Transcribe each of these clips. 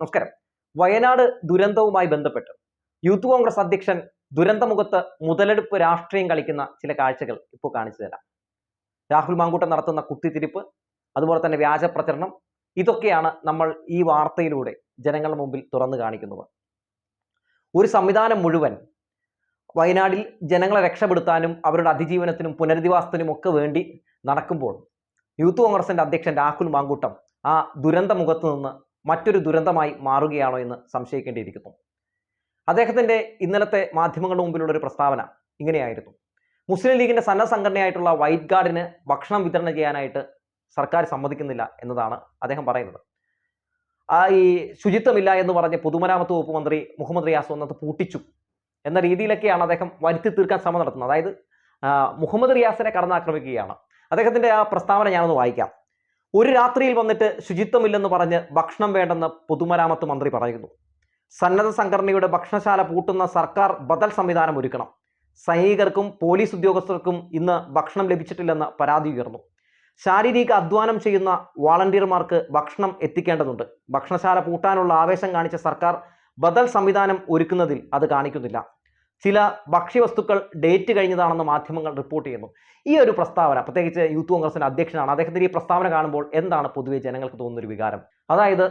നമസ്കാരം. വയനാട് ദുരന്തവുമായി ബന്ധപ്പെട്ട് യൂത്ത് കോൺഗ്രസ് അധ്യക്ഷൻ ദുരന്തമുഖത്ത് മുതലെടുപ്പ് രാഷ്ട്രീയം കളിക്കുന്ന ചില കാഴ്ചകൾ ഇപ്പോൾ കാണിച്ചു തരാം. രാഹുൽ മാങ്കൂട്ടം നടത്തുന്ന കുത്തിത്തിരിപ്പ് അതുപോലെ തന്നെ വ്യാജ പ്രചരണം ഇതൊക്കെയാണ് നമ്മൾ ഈ വാർത്തയിലൂടെ ജനങ്ങളുടെ മുമ്പിൽ തുറന്നു കാണിക്കുന്നത്. ഒരു സംവിധാനം മുഴുവൻ വയനാടിൽ ജനങ്ങളെ രക്ഷപ്പെടുത്താനും അവരുടെ അതിജീവനത്തിനും പുനരധിവാസത്തിനും ഒക്കെ വേണ്ടി നടക്കുമ്പോൾ യൂത്ത് കോൺഗ്രസിന്റെ അധ്യക്ഷൻ രാഹുൽ മാങ്കൂട്ടം ആ ദുരന്തമുഖത്ത് നിന്ന് മറ്റൊരു ദുരന്തമായി മാറുകയാണോ എന്ന് സംശയിക്കേണ്ടിയിരിക്കുന്നു. അദ്ദേഹത്തിന്റെ ഇന്നലത്തെ മാധ്യമങ്ങളുടെ മുമ്പിലുള്ള ഒരു പ്രസ്താവന ഇങ്ങനെയായിരുന്നു. മുസ്ലിം ലീഗിന്റെ സന്നദ്ധ സംഘടനയായിട്ടുള്ള വൈറ്റ് ഗാർഡിന് ഭക്ഷണം വിതരണം ചെയ്യാനായിട്ട് സർക്കാർ സമ്മതിക്കുന്നില്ല എന്നതാണ് അദ്ദേഹം പറയുന്നത്. ആ ഈ ശുചിത്വമില്ല എന്ന് പറഞ്ഞ് പൊതുമരാമത്ത് വകുപ്പ് മന്ത്രി മുഹമ്മദ് റിയാസ് വന്നത് പൂട്ടിച്ചു എന്ന രീതിയിലൊക്കെയാണ് അദ്ദേഹം വരുത്തി തീർക്കാൻ ശ്രമം നടത്തുന്നത്. അതായത് മുഹമ്മദ് റിയാസിനെ കടന്നാക്രമിക്കുകയാണ്. അദ്ദേഹത്തിന്റെ ആ പ്രസ്താവന ഞാനൊന്ന് വായിക്കാം. ഒരു രാത്രിയിൽ വന്നിട്ട് ശുചിത്വമില്ലെന്ന് പറഞ്ഞ് ഭക്ഷണം വേണ്ടെന്ന് പൊതുമരാമത്ത് മന്ത്രി പറയുന്നു. സന്നദ്ധ സംഘടനയുടെ ഭക്ഷണശാല പൂട്ടുന്ന സർക്കാർ ബദൽ സംവിധാനം ഒരുക്കണം. സൈനികർക്കും പോലീസ് ഉദ്യോഗസ്ഥർക്കും ഇന്ന് ഭക്ഷണം ലഭിച്ചിട്ടില്ലെന്ന് പരാതി ഉയർന്നു. ശാരീരിക അധ്വാനം ചെയ്യുന്ന വാളണ്ടിയർമാർക്ക് ഭക്ഷണം എത്തിക്കേണ്ടതുണ്ട്. ഭക്ഷണശാല പൂട്ടാനുള്ള ആവേശം കാണിച്ച സർക്കാർ ബദൽ സംവിധാനം ഒരുക്കുന്നതിൽ അത് കാണിക്കുന്നില്ല. ചില ഭക്ഷ്യവസ്തുക്കൾ ഡേറ്റ് കഴിഞ്ഞതാണെന്ന് മാധ്യമങ്ങൾ റിപ്പോർട്ട് ചെയ്യുന്നു. ഈ ഒരു പ്രസ്താവന പ്രത്യേകിച്ച് യൂത്ത് കോൺഗ്രസിന്റെ അധ്യക്ഷനാണ് അദ്ദേഹത്തിന്റെ ഈ പ്രസ്താവന കാണുമ്പോൾ എന്താണ് പൊതുവെ ജനങ്ങൾക്ക് തോന്നുന്ന ഒരു വികാരം? അതായത്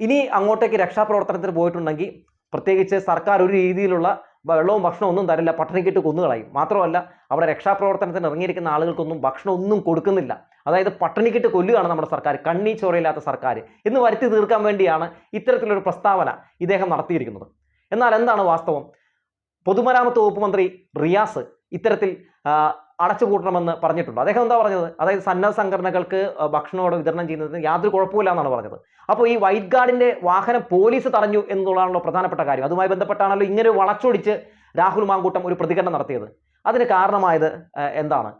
ഇനി അങ്ങോട്ടേക്ക് രക്ഷാപ്രവർത്തനത്തിന് പോയിട്ടുണ്ടെങ്കിൽ പ്രത്യേകിച്ച് സർക്കാർ ഒരു രീതിയിലുള്ള വെള്ളവും ഭക്ഷണവും ഒന്നും തരില്ല പട്ടണിക്കിട്ട് കൊന്നുകളയും. മാത്രമല്ല അവിടെ രക്ഷാപ്രവർത്തനത്തിന് ഇറങ്ങിയിരിക്കുന്ന ആളുകൾക്കൊന്നും ഭക്ഷണം ഒന്നും കൊടുക്കുന്നില്ല. അതായത് പട്ടണിക്കിട്ട് കൊല്ലുകയാണ് നമ്മുടെ സർക്കാർ കണ്ണീ ചോരയില്ലാത്ത സർക്കാർ എന്ന് വരുത്തി തീർക്കാൻ വേണ്ടിയാണ് ഇത്തരത്തിലൊരു പ്രസ്താവന ഇദ്ദേഹം നടത്തിയിരിക്കുന്നത്. എന്നാൽ എന്താണ് വാസ്തവം? പൊതുമരാമത്ത് വകുപ്പ് മന്ത്രി റിയാസ് ഇത്തരത്തിൽ അടച്ചുപൂട്ടണമെന്ന് പറഞ്ഞിട്ടുണ്ട്. അദ്ദേഹം എന്താ പറഞ്ഞത്? അതായത് സന്നദ്ധ സംഘടനകൾക്ക് ഭക്ഷണമോടെ വിതരണം ചെയ്യുന്നതിന് യാതൊരു കുഴപ്പമില്ല എന്നാണ് പറഞ്ഞത്. അപ്പോൾ ഈ വൈറ്റ് ഗാർഡിന്റെ വാഹനം പോലീസ് തടഞ്ഞു എന്നുള്ളതാണല്ലോ പ്രധാനപ്പെട്ട കാര്യം. അതുമായി ബന്ധപ്പെട്ടാണല്ലോ ഇങ്ങനെ വളച്ചൊടിച്ച് രാഹുൽ മാങ്കൂട്ടം ഒരു പ്രതികരണം നടത്തിയത്. അതിന് കാരണമായത് എന്താണ്?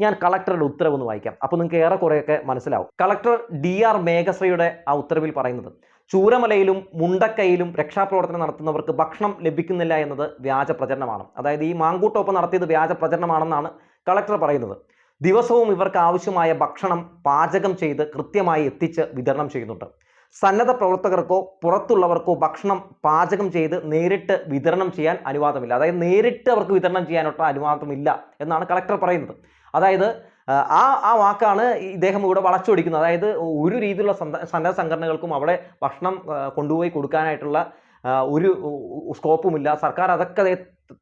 ഞാൻ കളക്ടറുടെ ഉത്തരവ് ഒന്ന് വായിക്കാം. അപ്പോൾ നിങ്ങൾക്ക് ഏറെ ഏറെക്കുറെയൊക്കെ മനസ്സിലാവും. കളക്ടർ ഡി ആർ മേഘശ്രീയുടെ ആ ഉത്തരവിൽ പറയുന്നത് ചൂരമലയിലും മുണ്ടക്കയിലും രക്ഷാപ്രവർത്തനം നടത്തുന്നവർക്ക് ഭക്ഷണം ലഭിക്കുന്നില്ല എന്നത് വ്യാജ പ്രചരണമാണ്. അതായത് ഈ മാങ്കൂട്ടൊപ്പം നടത്തിയത് വ്യാജ പ്രചരണമാണെന്നാണ് കളക്ടർ പറയുന്നത്. ദിവസവും ഇവർക്ക് ആവശ്യമായ ഭക്ഷണം പാചകം ചെയ്ത് കൃത്യമായി എത്തിച്ച് വിതരണം ചെയ്യുന്നുണ്ട്. സന്നദ്ധ പ്രവർത്തകർക്കോ പുറത്തുള്ളവർക്കോ ഭക്ഷണം പാചകം ചെയ്ത് നേരിട്ട് വിതരണം ചെയ്യാൻ അനുവാദമില്ല. അതായത് നേരിട്ട് അവർക്ക് വിതരണം ചെയ്യാനുള്ള അനുവാദമില്ല എന്നാണ് കളക്ടർ പറയുന്നത്. അതായത് ആ, ആ വാക്കാണ് ഇദ്ദേഹം ഇവിടെ വളച്ചൊടിക്കുന്നത് അതായത് ഒരു രീതിയിലുള്ള സന്നദ്ധ സംഘടനകൾക്കും അവിടെ ഭക്ഷണം കൊണ്ടുപോയി കൊടുക്കാനായിട്ടുള്ള ഒരു സ്കോപ്പുമില്ല. സർക്കാർ അതൊക്കെ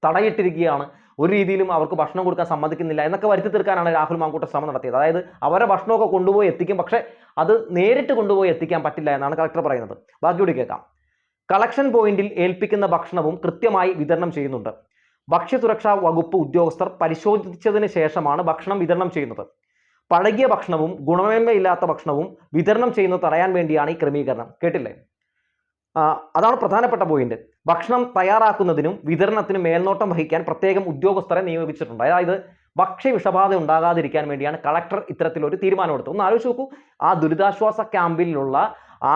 തടയിട്ടിരിക്കുകയാണ്. ഒരു രീതിയിലും അവർക്ക് ഭക്ഷണം കൊടുക്കാൻ സമ്മതിക്കുന്നില്ല എന്നൊക്കെ വരുത്തി തീർക്കാനാണ് രാഹുൽ മാങ്കൂട്ട ശ്രമം നടത്തിയത്. അതായത് അവരെ ഭക്ഷണമൊക്കെ കൊണ്ടുപോയി എത്തിക്കും പക്ഷേ അത് നേരിട്ട് കൊണ്ടുപോയി എത്തിക്കാൻ പറ്റില്ല എന്നാണ് കളക്ടർ പറയുന്നത്. ബാക്കിയോട് കേൾക്കാം. കളക്ഷൻ പോയിന്റിൽ ഏൽപ്പിക്കുന്ന ഭക്ഷണവും കൃത്യമായി വിതരണം ചെയ്യുന്നുണ്ട്. ഭക്ഷ്യസുരക്ഷാ വകുപ്പ് ഉദ്യോഗസ്ഥർ പരിശോധിച്ചതിന് ശേഷമാണ് ഭക്ഷണം വിതരണം ചെയ്യുന്നത്. പഴകിയ ഭക്ഷണവും ഗുണമേന്മയില്ലാത്ത ഭക്ഷണവും വിതരണം ചെയ്യുന്നത് തടയാൻ വേണ്ടിയാണ് ഈ ക്രമീകരണം. കേട്ടില്ലേ? അതാണ് പ്രധാനപ്പെട്ട പോയിന്റ് ഭക്ഷണം തയ്യാറാക്കുന്നതിനും വിതരണത്തിനും മേൽനോട്ടം വഹിക്കാൻ പ്രത്യേകം ഉദ്യോഗസ്ഥരെ നിയോഗിച്ചിട്ടുണ്ട്. അതായത് ഭക്ഷ്യ വിഷബാധ ഉണ്ടാകാതിരിക്കാൻ വേണ്ടിയാണ് കളക്ടർ ഇത്തരത്തിലൊരു തീരുമാനമെടുത്തത്. ഒന്ന് ആലോചിച്ച് നോക്കൂ. ആ ദുരിതാശ്വാസ ക്യാമ്പിലുള്ള ആ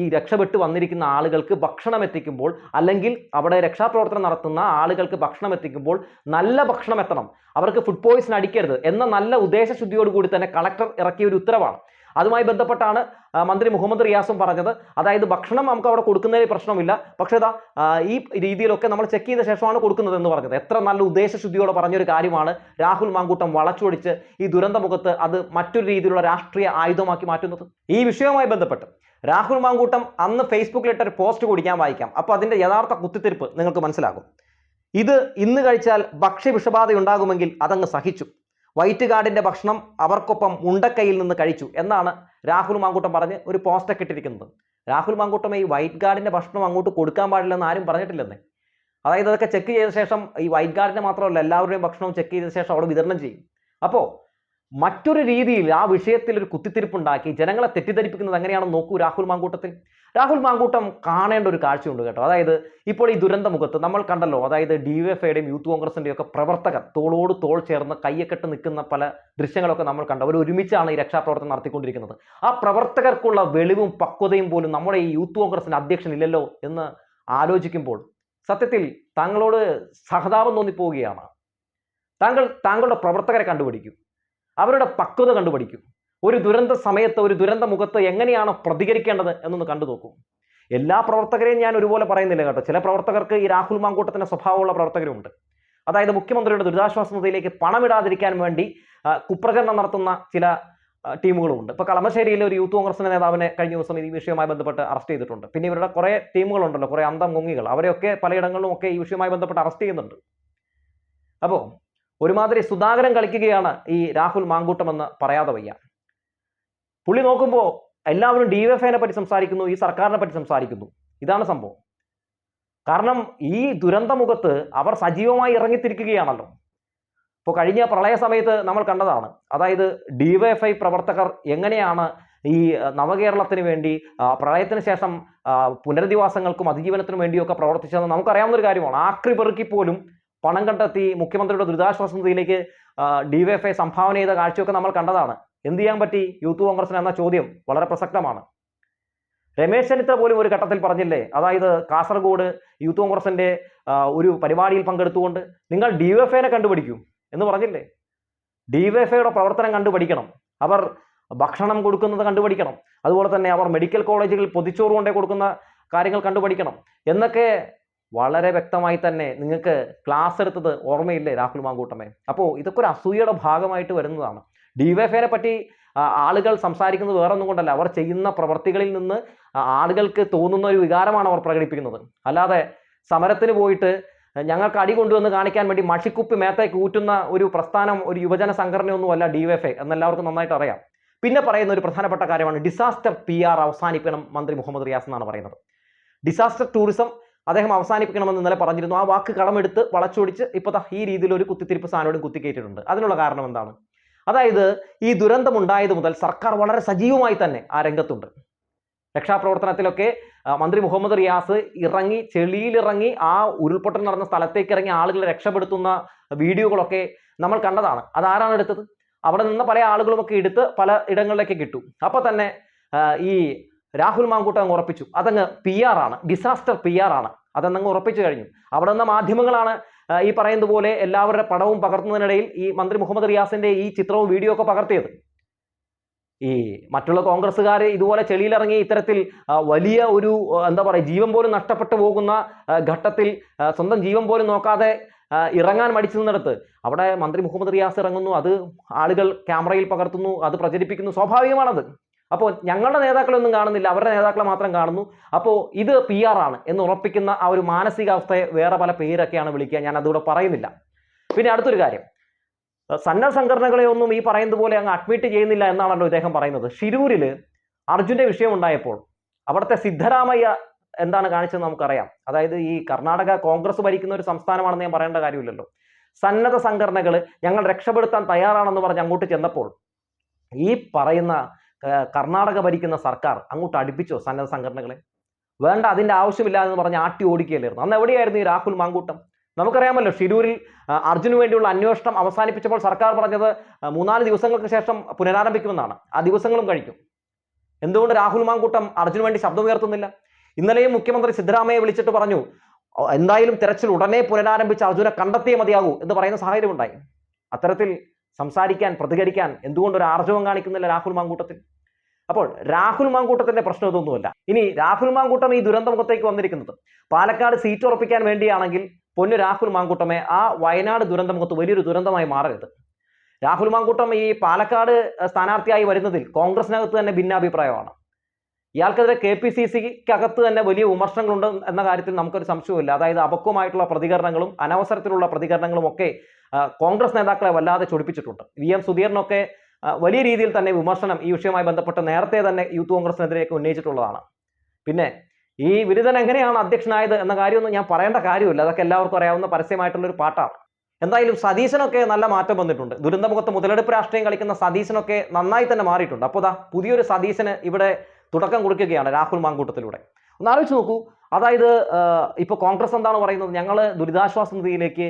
ഈ രക്ഷപ്പെട്ട് വന്നിരിക്കുന്ന ആളുകൾക്ക് ഭക്ഷണം എത്തിക്കുമ്പോൾ അല്ലെങ്കിൽ അവിടെ രക്ഷാപ്രവർത്തനം നടത്തുന്ന ആളുകൾക്ക് ഭക്ഷണം എത്തിക്കുമ്പോൾ നല്ല ഭക്ഷണം എത്തണം. അവർക്ക് ഫുഡ് പോയിസൺ അടിക്കരുത് എന്ന നല്ല ഉദ്ദേശശുദ്ധിയോട് കൂടി തന്നെ കളക്ടർ ഇറക്കിയ ഒരു ഉത്തരവാണ്. അതുമായി ബന്ധപ്പെട്ടാണ് മന്ത്രി മുഹമ്മദ് റിയാസും പറഞ്ഞത്. അതായത് ഭക്ഷണം നമുക്ക് അവിടെ കൊടുക്കുന്നതിൽ പ്രശ്നമില്ല. പക്ഷേ ഇതാ ഈ രീതിയിലൊക്കെ നമ്മൾ ചെക്ക് ചെയ്ത ശേഷമാണ് കൊടുക്കുന്നത് എന്ന് പറഞ്ഞത്. എത്ര നല്ല ഉദ്ദേശശുദ്ധിയോടെ പറഞ്ഞൊരു കാര്യമാണ് രാഹുൽ മാങ്കൂട്ടം വളച്ചൊടിച്ച് ഈ ദുരന്തമുഖത്ത് അത് മറ്റൊരു രീതിയിലുള്ള രാഷ്ട്രീയ ആയുധമാക്കി മാറ്റുന്നത്. ഈ വിഷയവുമായി ബന്ധപ്പെട്ട് രാഹുൽ മാങ്കൂട്ടം അന്ന് ഫേസ്ബുക്കിലിട്ട ഒരു പോസ്റ്റ് കൂടി ഞാൻ വായിക്കാം. അപ്പോൾ അതിന്റെ യഥാർത്ഥ കുത്തിത്തിരിപ്പ് നിങ്ങൾക്ക് മനസ്സിലാകും. ഇത് ഇന്ന് കഴിച്ചാൽ ഭക്ഷ്യവിഷബാധ ഉണ്ടാകുമെങ്കിൽ അതങ്ങ് സഹിച്ചു. വൈറ്റ് ഗാർഡിന്റെ ഭക്ഷണം അവർക്കൊപ്പം ഉണ്ടക്കയിൽ നിന്ന് കഴിച്ചു എന്നാണ് രാഹുൽ മാങ്കൂട്ടം പറഞ്ഞ് ഒരു പോസ്റ്റൊക്കെ ഇട്ടിരിക്കുന്നത്. രാഹുൽ മാങ്കൂട്ടം ഈ വൈറ്റ് ഗാർഡിന്റെ ഭക്ഷണം അങ്ങോട്ട് കൊടുക്കാൻ പാടില്ലെന്ന് ആരും പറഞ്ഞിട്ടില്ലെന്നേ. അതായത് അതൊക്കെ ചെക്ക് ചെയ്ത ശേഷം ഈ വൈറ്റ് ഗാർഡിന്റെ മാത്രമല്ല എല്ലാവരുടെയും ഭക്ഷണവും ചെക്ക് ചെയ്ത ശേഷം അവിടെ വിതരണം ചെയ്യും. അപ്പോൾ മറ്റൊരു രീതിയിൽ ആ വിഷയത്തിൽ ഒരു കുത്തിത്തിരിപ്പുണ്ടാക്കി ജനങ്ങളെ തെറ്റിദ്ധരിപ്പിക്കുന്നത് എങ്ങനെയാണെന്ന് നോക്കൂ രാഹുൽ മാങ്കൂട്ടത്തിൽ. രാഹുൽ മാങ്കൂട്ടം കാണേണ്ട ഒരു കാഴ്ചയുണ്ട് കേട്ടോ. അതായത് ഇപ്പോൾ ഈ ദുരന്ത മുഖത്ത് നമ്മൾ കണ്ടല്ലോ അതായത് ഡി എഫ് ഐയുടെയും യൂത്ത് കോൺഗ്രസിന്റെയും ഒക്കെ പ്രവർത്തകർ തോളോട് തോൾ ചേർന്ന് കയ്യക്കെട്ട് നിൽക്കുന്ന പല ദൃശ്യങ്ങളൊക്കെ നമ്മൾ കണ്ടു. അവർ ഒരുമിച്ചാണ് ഈ രക്ഷാപ്രവർത്തനം നടത്തിക്കൊണ്ടിരിക്കുന്നത്. ആ പ്രവർത്തകർക്കുള്ള വെളിവും പക്വതയും പോലും നമ്മുടെ ഈ യൂത്ത് കോൺഗ്രസിന്റെ അധ്യക്ഷൻ ഇല്ലല്ലോ എന്ന് ആലോചിക്കുമ്പോൾ സത്യത്തിൽ താങ്കളോട് സഹതാപം തോന്നിപ്പോവുകയാണ്. താങ്കൾ താങ്കളുടെ പ്രവർത്തകരെ കണ്ടുപിടിക്കൂ. അവരുടെ പക്വത കണ്ടുപഠിക്കൂ. ഒരു ദുരന്ത സമയത്ത് ഒരു ദുരന്ത മുഖത്ത് എങ്ങനെയാണ് പ്രതികരിക്കേണ്ടത് എന്നൊന്ന് കണ്ടു നോക്കൂ. എല്ലാ പ്രവർത്തകരെയും ഞാൻ ഒരുപോലെ പറയുന്നില്ല കേട്ടോ. ചില പ്രവർത്തകർക്ക് ഈ രാഹുൽ മാങ്കൂട്ടത്തിന്റെ സ്വഭാവമുള്ള പ്രവർത്തകരുമുണ്ട്. അതായത് മുഖ്യമന്ത്രിയുടെ ദുരിതാശ്വാസ നിധിയിലേക്ക് പണമിടാതിരിക്കാൻ വേണ്ടി കുപ്രചരണം നടത്തുന്ന ചില ടീമുകളുമുണ്ട്. ഇപ്പോൾ കളമശ്ശേരിയിലെ ഒരു യൂത്ത് കോൺഗ്രസിന്റെ നേതാവിനെ കഴിഞ്ഞ ദിവസം ഈ വിഷയവുമായി ബന്ധപ്പെട്ട് അറസ്റ്റ് ചെയ്തിട്ടുണ്ട്. പിന്നെ ഇവരുടെ കുറേ ടീമുകളുണ്ടല്ലോ. കുറേ അന്തം മുങ്ങികൾ. അവരെയൊക്കെ പലയിടങ്ങളിലും ഒക്കെ ഈ വിഷയവുമായി ബന്ധപ്പെട്ട് അറസ്റ്റ് ചെയ്യുന്നുണ്ട്. അപ്പോൾ ഒരുമാതിരി സുധാകരൻ കളിക്കുകയാണ് ഈ രാഹുൽ മാങ്കൂട്ടം എന്ന് പറയാതെ വയ്യ. പുള്ളി നോക്കുമ്പോൾ എല്ലാവരും ഡി എഫ് എനെ പറ്റി സംസാരിക്കുന്നു ഈ സർക്കാരിനെ പറ്റി സംസാരിക്കുന്നു. ഇതാണ് സംഭവം. കാരണം ഈ ദുരന്തമുഖത്ത് അവർ സജീവമായി ഇറങ്ങിത്തിരിക്കുകയാണല്ലോ. ഇപ്പോൾ കഴിഞ്ഞ പ്രളയ സമയത്ത് നമ്മൾ കണ്ടതാണ്. അതായത് ഡിവൈഎഫ്ഐ പ്രവർത്തകർ എങ്ങനെയാണ് ഈ നവകേരളത്തിന് വേണ്ടി പ്രളയത്തിന് ശേഷം പുനരധിവാസങ്ങൾക്കും അതിജീവനത്തിനും വേണ്ടിയൊക്കെ പ്രവർത്തിച്ചതെന്ന് നമുക്കറിയാവുന്ന ഒരു കാര്യമാണ്. ആക്രി പെറുക്കി പോലും പണം കണ്ടെത്തി മുഖ്യമന്ത്രിയുടെ ദുരിതാശ്വാസ നിധിയിലേക്ക് ഡിവൈഎഫ്ഐ സംഭാവന ചെയ്ത കാഴ്ചയൊക്കെ നമ്മൾ കണ്ടതാണ്. എന്ത് ചെയ്യാൻ പറ്റി? യൂത്ത് കോൺഗ്രസിന് എന്ന ചോദ്യം വളരെ പ്രസക്തമാണ്. രമേശ് ചെന്നിത്തല പോലും ഒരു ഘട്ടത്തിൽ പറഞ്ഞില്ലേ? അതായത് കാസർഗോഡ് യൂത്ത് കോൺഗ്രസിന്റെ ഒരു പരിപാടിയിൽ പങ്കെടുത്തുകൊണ്ട് നിങ്ങൾ ഡിവൈഎഫ്ഐനെ കണ്ടുപിടിക്കൂ എന്ന് പറഞ്ഞില്ലേ? ഡിവൈഎഫ്ഐയുടെ പ്രവർത്തനം കണ്ടുപിടിക്കണം. അവർ ഭക്ഷണം കൊടുക്കുന്നത് കണ്ടുപിടിക്കണം. അതുപോലെ തന്നെ അവർ മെഡിക്കൽ കോളേജുകളിൽ പൊതിച്ചോറ് കൊണ്ടേ കൊടുക്കുന്ന കാര്യങ്ങൾ കണ്ടുപിടിക്കണം. എന്നൊക്കെ വളരെ വ്യക്തമായി തന്നെ നിങ്ങൾക്ക് ക്ലാസ് എടുത്തത് ഓർമ്മയില്ലേ രാഹുൽ മാങ്കൂട്ടമേ? അപ്പോൾ ഇതൊക്കെ ഒരു അസൂയയുടെ ഭാഗമായിട്ട് വരുന്നതാണ്. ഡിവൈഫൈനെ പറ്റി ആളുകൾ സംസാരിക്കുന്നത് വേറെ ഒന്നും കൊണ്ടല്ല. അവർ ചെയ്യുന്ന പ്രവർത്തികളിൽ നിന്ന് ആളുകൾക്ക് തോന്നുന്ന ഒരു വികാരമാണ് അവർ പ്രകടിപ്പിക്കുന്നത്. അല്ലാതെ സമരത്തിന് പോയിട്ട് ഞങ്ങൾക്ക് അടി കൊണ്ടുവന്ന് കാണിക്കാൻ വേണ്ടി മഷിക്കുപ്പി മേത്തേക്ക് ഊറ്റുന്ന ഒരു പ്രസ്ഥാനം ഒരു യുവജന സംഘടനയൊന്നുമല്ല ഡിവൈഎഫ്ഐ എന്നെല്ലാവർക്കും നന്നായിട്ട് അറിയാം. പിന്നെ പറയുന്ന ഒരു പ്രധാനപ്പെട്ട കാര്യമാണ് ഡിസാസ്റ്റർ പി ആർ അവസാനിപ്പിക്കണം മന്ത്രി മുഹമ്മദ് റിയാസ് എന്നാണ് പറയുന്നത്. ഡിസാസ്റ്റർ ടൂറിസം അദ്ദേഹം അവസാനിപ്പിക്കണമെന്ന് ഇന്നലെ പറഞ്ഞിരുന്നു. ആ വാക്ക് കടമെടുത്ത് വളച്ചൊടിച്ച് ഇപ്പോൾ ഈ രീതിയിൽ ഒരു കുത്തിത്തിരിപ്പ് സാധനോടും കുത്തിക്കേറ്റിട്ടുണ്ട്. അതിനുള്ള കാരണം എന്താണ്? അതായത് ഈ ദുരന്തം ഉണ്ടായത് മുതൽ സർക്കാർ വളരെ സജീവമായി തന്നെ ആ രംഗത്തുണ്ട്. രക്ഷാപ്രവർത്തനത്തിലൊക്കെ മന്ത്രി മുഹമ്മദ് റിയാസ് ഇറങ്ങി ചെളിയിലിറങ്ങി ആ ഉരുൾപൊട്ടൽ നടന്ന സ്ഥലത്തേക്ക് ഇറങ്ങി ആളുകളെ രക്ഷപ്പെടുത്തുന്ന വീഡിയോകളൊക്കെ നമ്മൾ കണ്ടതാണ്. അതാരാണ് എടുത്തത്? അവിടെ നിന്ന് പല ആളുകളുമൊക്കെ എടുത്ത് പല ഇടങ്ങളിലേക്ക് കിട്ടും. അപ്പോൾ തന്നെ ഈ രാഹുൽ മാങ്കൂട്ടം അങ്ങ് ഉറപ്പിച്ചു. അതങ്ങ് പി ആർ ആണ്. ഡിസാസ്റ്റർ പി ആർ ആണ്. അതങ്ങ് ഉറപ്പിച്ചു കഴിഞ്ഞു. അവിടെ നിന്ന് മാധ്യമങ്ങളാണ് ഈ പറയുന്നത് പോലെ എല്ലാവരുടെ പടവും പകർത്തുന്നതിനിടയിൽ ഈ മന്ത്രി മുഹമ്മദ് റിയാസിന്റെ ഈ ചിത്രവും വീഡിയോ ഒക്കെ പകർത്തിയത്. ഈ മറ്റുള്ള കോൺഗ്രസ്സുകാർ ഇതുപോലെ ചെളിയിലിറങ്ങി ഇത്തരത്തിൽ വലിയ ഒരു എന്താ പറയുക ജീവൻ പോലും നഷ്ടപ്പെട്ടു പോകുന്ന ഘട്ടത്തിൽ സ്വന്തം ജീവൻ പോലും നോക്കാതെ ഇറങ്ങാൻ മടിച്ചു നിന്നിടത്ത് അവിടെ മന്ത്രി മുഹമ്മദ് റിയാസ് ഇറങ്ങുന്നു. അത് ആളുകൾ ക്യാമറയിൽ പകർത്തുന്നു. അത് പ്രചരിപ്പിക്കുന്നു. സ്വാഭാവികമാണത്. അപ്പോൾ ഞങ്ങളുടെ നേതാക്കളൊന്നും കാണുന്നില്ല അവരുടെ നേതാക്കളെ മാത്രം കാണുന്നു. അപ്പോൾ ഇത് പി ആർ ആണ് എന്ന് ഉറപ്പിക്കുന്ന ആ ഒരു മാനസികാവസ്ഥയെ വേറെ പല പേരൊക്കെയാണ് വിളിക്കുക. ഞാൻ അതുകൂടെ പറയുന്നില്ല. പിന്നെ അടുത്തൊരു കാര്യം. സന്നദ്ധ സംഘടനകളെ ഒന്നും ഈ പറയുന്നത് പോലെ അങ്ങ് അഡ്മിറ്റ് ചെയ്യുന്നില്ല എന്നാണല്ലോ ഇദ്ദേഹം പറയുന്നത്. ഷിരൂരിൽ അർജുന്റെ വിഷയം ഉണ്ടായപ്പോൾ അവിടുത്തെ സിദ്ധരാമയ്യ എന്താണ് കാണിച്ചത് നമുക്കറിയാം. അതായത് ഈ കർണാടക കോൺഗ്രസ് ഭരിക്കുന്ന ഒരു സംസ്ഥാനമാണെന്ന് ഞാൻ പറയേണ്ട കാര്യമില്ലല്ലോ. സന്നദ്ധ സംഘടനകൾ ഞങ്ങൾ രക്ഷപ്പെടുത്താൻ തയ്യാറാണെന്ന് പറഞ്ഞ് അങ്ങോട്ട് ചെന്നപ്പോൾ ഈ പറയുന്ന കർണാടക ഭരിക്കുന്ന സർക്കാർ അങ്ങോട്ട് അടുപ്പിച്ചോ സന്നദ്ധ സംഘടനകളെ? വേണ്ട അതിന്റെ ആവശ്യമില്ല എന്ന് പറഞ്ഞ് ആട്ടി ഓടിക്കുകയല്ലായിരുന്നു. അന്ന് എവിടെയായിരുന്നു ഈ രാഹുൽ മാങ്കൂട്ടം? നമുക്കറിയാമല്ലോ ഷിരൂരിൽ അർജുന് വേണ്ടിയുള്ള അന്വേഷണം അവസാനിപ്പിച്ചപ്പോൾ സർക്കാർ പറഞ്ഞത് മൂന്നാൽ ദിവസങ്ങൾക്ക് ശേഷം പുനരാരംഭിക്കുമെന്നാണ്. ആ ദിവസങ്ങളും കഴിക്കും. എന്തുകൊണ്ട് രാഹുൽ മാങ്കൂട്ടം അർജുന് വേണ്ടി ശബ്ദമുയർത്തുന്നില്ല ഇന്നലെയും മുഖ്യമന്ത്രി സിദ്ധരാമയ്യ വിളിച്ചിട്ട് പറഞ്ഞു എന്തായാലും തെരച്ചിൽ ഉടനെ പുനരാരംഭിച്ച് അർജുനെ കണ്ടെത്തിയേ മതിയാകൂ എന്ന് പറയുന്ന സാഹചര്യം ഉണ്ടായി അത്തരത്തിൽ സംസാരിക്കാൻ പ്രതികരിക്കാൻ എന്തുകൊണ്ട് ഒരു ആർജവം കാണിക്കുന്നില്ല രാഹുൽ മാങ്കൂട്ടത്തിൽ അപ്പോൾ രാഹുൽ മാങ്കൂട്ടത്തിന്റെ പ്രശ്നം ഇതൊന്നുമല്ല. ഇനി രാഹുൽ മാങ്കൂട്ടം ഈ ദുരന്തമുഖത്തേക്ക് വന്നിരിക്കുന്നത് പാലക്കാട് സീറ്റ് ഉറപ്പിക്കാൻ വേണ്ടിയാണെങ്കിൽ പൊന്നു രാഹുൽ മാങ്കൂട്ടമെ ആ വയനാട് ദുരന്തമുഖത്ത് വലിയൊരു ദുരന്തമായി മാറരുത്. രാഹുൽ മാങ്കൂട്ടം ഈ പാലക്കാട് സ്ഥാനാർത്ഥിയായി വരുന്നതിൽ കോൺഗ്രസിനകത്ത് തന്നെ ഭിന്നാഭിപ്രായമാണ്. ഇയാൾക്കെതിരെ കെ പി സി സിക്കകത്ത് തന്നെ വലിയ വിമർശനങ്ങളുണ്ട് എന്ന കാര്യത്തിൽ നമുക്കൊരു സംശയമില്ല അതായത് അപക്വമായിട്ടുള്ള പ്രതികരണങ്ങളും അനവസരത്തിലുള്ള പ്രതികരണങ്ങളും ഒക്കെ കോൺഗ്രസ് നേതാക്കളെ വല്ലാതെ ചൊടിപ്പിച്ചിട്ടുണ്ട്. വി എം സുധീറിനൊക്കെ വലിയ രീതിയിൽ തന്നെ വിമർശനം ഈ വിഷയവുമായി ബന്ധപ്പെട്ട് നേരത്തെ തന്നെ യൂത്ത് കോൺഗ്രസിനെതിരെയൊക്കെ ഉന്നയിച്ചിട്ടുള്ളതാണ്. പിന്നെ ഈ വിരുദ്ധൻ എങ്ങനെയാണ് അധ്യക്ഷനായത് എന്ന കാര്യമൊന്നും ഞാൻ പറയേണ്ട കാര്യമില്ല. അതൊക്കെ എല്ലാവർക്കും അറിയാവുന്ന പരസ്യമായിട്ടുള്ളൊരു പാട്ടാണ്. എന്തായാലും സതീശനൊക്കെ നല്ല മാറ്റം വന്നിട്ടുണ്ട്. ദുരന്തമുഖത്ത് മുതലെടുപ്പ് രാഷ്ട്രീയം കളിക്കുന്ന സതീശനൊക്കെ നന്നായി തന്നെ മാറിയിട്ടുണ്ട്. അപ്പോൾ ദാ പുതിയൊരു സതീശന് ഇവിടെ തുടക്കം കൊടുക്കുകയാണ് രാഹുൽ മാങ്കൂട്ടത്തിലൂടെ. ഒന്ന് ആലോചിച്ച് നോക്കൂ അതായത് ഇപ്പോൾ കോൺഗ്രസ് എന്താണ് പറയുന്നത്? ഞങ്ങൾ ദുരിതാശ്വാസ നിധിയിലേക്ക്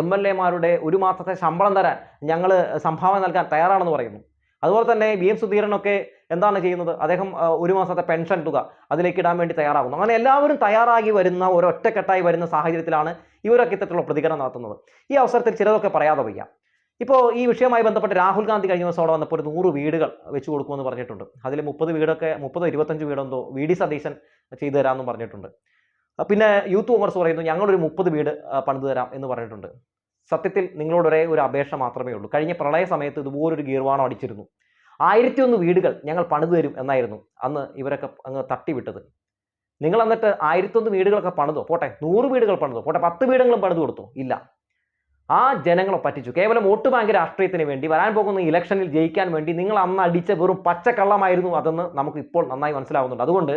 എം എൽ എമാരുടെ ഒരു മാസത്തെ ശമ്പളം തരാൻ ഞങ്ങൾ സംഭാവന നൽകാൻ തയ്യാറാണെന്ന് പറയുന്നു. അതുപോലെ തന്നെ വി എം സുധീരനൊക്കെ എന്താണ് ചെയ്യുന്നത്? അദ്ദേഹം ഒരു മാസത്തെ പെൻഷൻ തുക അതിലേക്ക് ഇടാൻ വേണ്ടി തയ്യാറാകുന്നു അങ്ങനെ എല്ലാവരും തയ്യാറാകി വരുന്ന ഒരൊറ്റക്കെട്ടായി വരുന്ന സാഹചര്യത്തിലാണ് ഇവരൊക്കെ ഇത്തരത്തിലുള്ള പ്രതികരണം നടത്തുന്നത്. ഈ അവസരത്തിൽ ചിലതൊക്കെ പറയാതെ വയ്യ. ഇപ്പോൾ ഈ വിഷയവുമായി ബന്ധപ്പെട്ട് രാഹുൽ ഗാന്ധി കഴിഞ്ഞ ദിവസം അവിടെ വന്നപ്പോൾ ഒരു നൂറ് വീടുകൾ വെച്ചു കൊടുക്കുമെന്ന് പറഞ്ഞിട്ടുണ്ട്. അതിൽ മുപ്പത് വീടൊക്കെ മുപ്പതോ ഇരുപത്തഞ്ച് വീടെന്തോ വി ഡി സതീശൻ ചെയ്തു തരാമെന്നും പറഞ്ഞിട്ടുണ്ട്. പിന്നെ യൂത്ത് കോൺഗ്രസ് പറയുന്നു ഞങ്ങളൊരു മുപ്പത് വീട് പണിതു തരാം എന്ന് പറഞ്ഞിട്ടുണ്ട്. സത്യത്തിൽ നിങ്ങളോട് ഒരേ ഒരു അപേക്ഷ മാത്രമേ ഉള്ളൂ. കഴിഞ്ഞ പ്രളയ സമയത്ത് ഇതുപോലൊരു ഗീർവാണം അടിച്ചിരുന്നു. ആയിരത്തി ഒന്ന് വീടുകൾ ഞങ്ങൾ പണിതു തരും എന്നായിരുന്നു അന്ന് ഇവരൊക്കെ അങ്ങ് തട്ടിവിട്ടത്. നിങ്ങൾ എന്നിട്ട് ആയിരത്തൊന്ന് വീടുകളൊക്കെ പണിതോ? പോട്ടെ നൂറ് വീടുകൾ പണിതോ? പോട്ടെ പത്ത് വീടുകളും പണിതു കൊടുത്തോ? ഇല്ല. ആ ജനങ്ങളെ പറ്റിച്ചു. കേവലം വോട്ട് ബാങ്ക് രാഷ്ട്രീയത്തിന് വേണ്ടി വരാൻ പോകുന്ന ഇലക്ഷനിൽ ജയിക്കാൻ വേണ്ടി നിങ്ങൾ അന്ന് അടിച്ച വെറും പച്ചക്കള്ളമായിരുന്നു അതെന്ന് നമുക്ക് ഇപ്പോൾ നന്നായി മനസ്സിലാവുന്നുണ്ട്. അതുകൊണ്ട്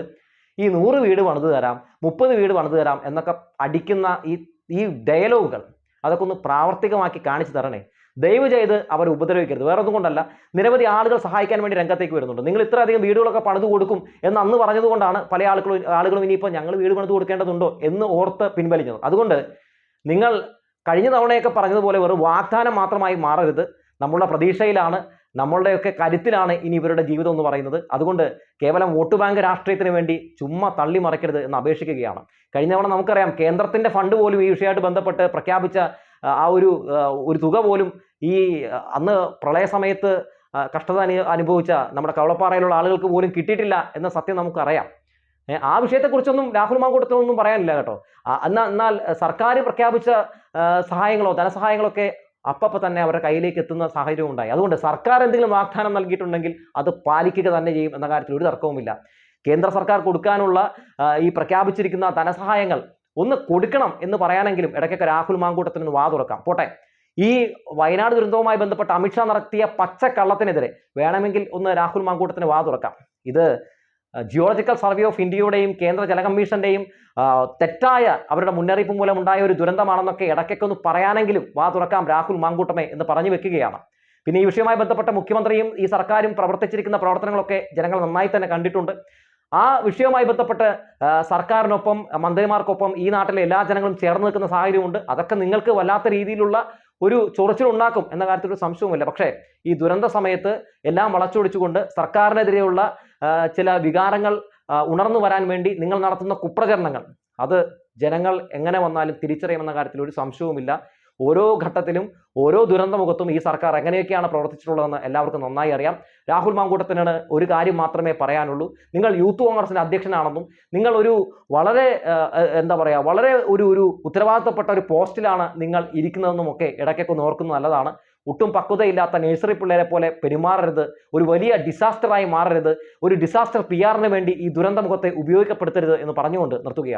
ഈ നൂറ് വീട് പണിത് തരാം മുപ്പത് വീട് പണിത് തരാം എന്നൊക്കെ അടിക്കുന്ന ഈ ഈ ഡയലോഗുകൾ അതൊക്കെ ഒന്ന് പ്രാവർത്തികമാക്കി കാണിച്ചു തരണേ. ദയവ് ചെയ്ത് അവർ ഉപദ്രവിക്കരുത്. വേറെ ഒന്നും കൊണ്ടല്ല നിരവധി ആളുകൾ സഹായിക്കാൻ വേണ്ടി രംഗത്തേക്ക് വരുന്നുണ്ട്. നിങ്ങൾ ഇത്രയധികം വീടുകളൊക്കെ പണിത് കൊടുക്കും എന്ന് അന്ന് പറഞ്ഞതുകൊണ്ടാണ് പല ആളുകളും ആളുകളും ഇനിയിപ്പോൾ ഞങ്ങൾ വീട് പണിത് കൊടുക്കേണ്ടതുണ്ടോ എന്ന് ഓർത്ത് പിൻവലിഞ്ഞത്. അതുകൊണ്ട് നിങ്ങൾ കഴിഞ്ഞ തവണയൊക്കെ പറഞ്ഞതുപോലെ വെറും വാഗ്ദാനം മാത്രമായി മാറരുത്. നമ്മളുടെ പ്രതീക്ഷയിലാണ് നമ്മളുടെയൊക്കെ കരുത്തിലാണ് ഇനി ഇവരുടെ ജീവിതം എന്ന് പറയുന്നത്. അതുകൊണ്ട് കേവലം വോട്ട് ബാങ്ക് രാഷ്ട്രീയത്തിന് വേണ്ടി ചുമ്മാ തള്ളി മറിക്കരുത് എന്ന് അപേക്ഷിക്കുകയാണ്. കഴിഞ്ഞ തവണ നമുക്കറിയാം കേന്ദ്രത്തിന്റെ ഫണ്ട് പോലും ഈ വിഷയമായിട്ട് ബന്ധപ്പെട്ട് പ്രഖ്യാപിച്ച ആ, ഒരു ഒരു തുക പോലും ഈ അന്ന് പ്രളയ സമയത്ത് കഷ്ടത അനു അനുഭവിച്ച നമ്മുടെ കവളപ്പാറയിലുള്ള ആളുകൾക്ക് പോലും കിട്ടിയിട്ടില്ല എന്ന സത്യം നമുക്കറിയാം. ആ വിഷയത്തെക്കുറിച്ചൊന്നും രാഹുൽ മാങ്കൂട്ടത്തിനൊന്നും പറയാനില്ല കേട്ടോ. എന്നാൽ എന്നാൽ സർക്കാർ പ്രഖ്യാപിച്ച സഹായങ്ങളോ ധനസഹായങ്ങളൊക്കെ അപ്പപ്പോൾ തന്നെ അവരുടെ കയ്യിലേക്ക് എത്തുന്ന സാഹചര്യം ഉണ്ടായി. അതുകൊണ്ട് സർക്കാർ എന്തെങ്കിലും വാഗ്ദാനം നൽകിയിട്ടുണ്ടെങ്കിൽ അത് പാലിക്കുക തന്നെ ചെയ്യും എന്ന കാര്യത്തിൽ ഒരു തർക്കവുമില്ല. കേന്ദ്ര സർക്കാർ കൊടുക്കാനുള്ള ഈ പ്രഖ്യാപിച്ചിരിക്കുന്ന ധനസഹായങ്ങൾ ഒന്ന് കൊടുക്കണം എന്ന് പറയാനെങ്കിലും ഇടയ്ക്കൊക്കെ രാഹുൽ മാങ്കൂട്ടത്തിന് വാ തുറക്കാം. പോട്ടെ. ഈ വയനാട് ദുരന്തവുമായി ബന്ധപ്പെട്ട് അമിത്ഷാ നടത്തിയ പച്ചക്കള്ളത്തിനെതിരെ വേണമെങ്കിൽ ഒന്ന് രാഹുൽ മാങ്കൂട്ടത്തിന് വാ തുറക്കാം. ഇത് ജിയോളജിക്കൽ സർവേ ഓഫ് ഇന്ത്യയുടെയും കേന്ദ്ര ജല കമ്മീഷന്റെയും തെറ്റായ അവരുടെ മുന്നറിയിപ്പ് മൂലം ഉണ്ടായ ഒരു ദുരന്തമാണെന്നൊക്കെ ഇടയ്ക്കൊക്കെ ഒന്ന് പറയാനെങ്കിലും വാ തുറക്കാം രാഹുൽ മാങ്കൂട്ടമേ എന്ന് പറഞ്ഞു വെക്കുകയാണ്. പിന്നെ ഈ വിഷയവുമായി ബന്ധപ്പെട്ട മുഖ്യമന്ത്രിയും ഈ സർക്കാരും പ്രവർത്തിച്ചിരിക്കുന്ന പ്രവർത്തനങ്ങളൊക്കെ ജനങ്ങൾ നന്നായി തന്നെ കണ്ടിട്ടുണ്ട്. ആ വിഷയവുമായി ബന്ധപ്പെട്ട് സർക്കാരിനൊപ്പം മന്ത്രിമാർക്കൊപ്പം ഈ നാട്ടിലെ എല്ലാ ജനങ്ങളും ചേർന്ന് നിൽക്കുന്ന സാഹചര്യമുണ്ട്. അതൊക്കെ നിങ്ങൾക്ക് വല്ലാത്ത രീതിയിലുള്ള ഒരു ചൊറിച്ചിലുണ്ടാക്കും എന്ന കാര്യത്തിൽ ഒരു സംശയവുമില്ല. പക്ഷേ ഈ ദുരന്ത സമയത്ത് എല്ലാം വളച്ചൊടിച്ചുകൊണ്ട് സർക്കാരിനെതിരെയുള്ള ചില വികാരങ്ങൾ ഉണർന്നു വരാൻ വേണ്ടി നിങ്ങൾ നടത്തുന്ന കുപ്രചരണങ്ങൾ. അത് ജനങ്ങൾ എങ്ങനെ വന്നാലും തിരിച്ചറിയുമെന്ന കാര്യത്തിൽ ഒരു സംശയവുമില്ല. ഓരോ ഘട്ടത്തിലും ഓരോ ദുരന്തമുഖത്തും ഈ സർക്കാർ എങ്ങനെയൊക്കെയാണ് പ്രവർത്തിച്ചിട്ടുള്ളതെന്ന് എല്ലാവർക്കും നന്നായി അറിയാം. രാഹുൽ മാങ്കൂട്ടത്തിനാണ് ഒരു കാര്യം മാത്രമേ പറയാനുള്ളൂ. നിങ്ങൾ യൂത്ത് കോൺഗ്രസിന്റെ അധ്യക്ഷനാണെന്നും നിങ്ങൾ ഒരു വളരെ എന്താ പറയുക വളരെ ഒരു ഒരു ഉത്തരവാദിത്തപ്പെട്ട ഒരു പോസ്റ്റിലാണ് നിങ്ങൾ ഇരിക്കുന്നതെന്നും ഒക്കെ ഇടയ്ക്കൊക്കെ ഓർക്കുന്നത് നല്ലതാണ്. ഒട്ടും പക്വതയില്ലാത്ത നഴ്സറി പിള്ളേരെ പോലെ പെരുമാറരുത്. ഒരു വലിയ ഡിസാസ്റ്ററായി മാറരുത്. ഒരു ഡിസാസ്റ്റർ പി ആറിന് വേണ്ടി ഈ ദുരന്തമുഖത്തെ ഉപയോഗിക്കപ്പെടുത്തരുത് എന്ന് പറഞ്ഞുകൊണ്ട് നിർത്തുകയാണ്.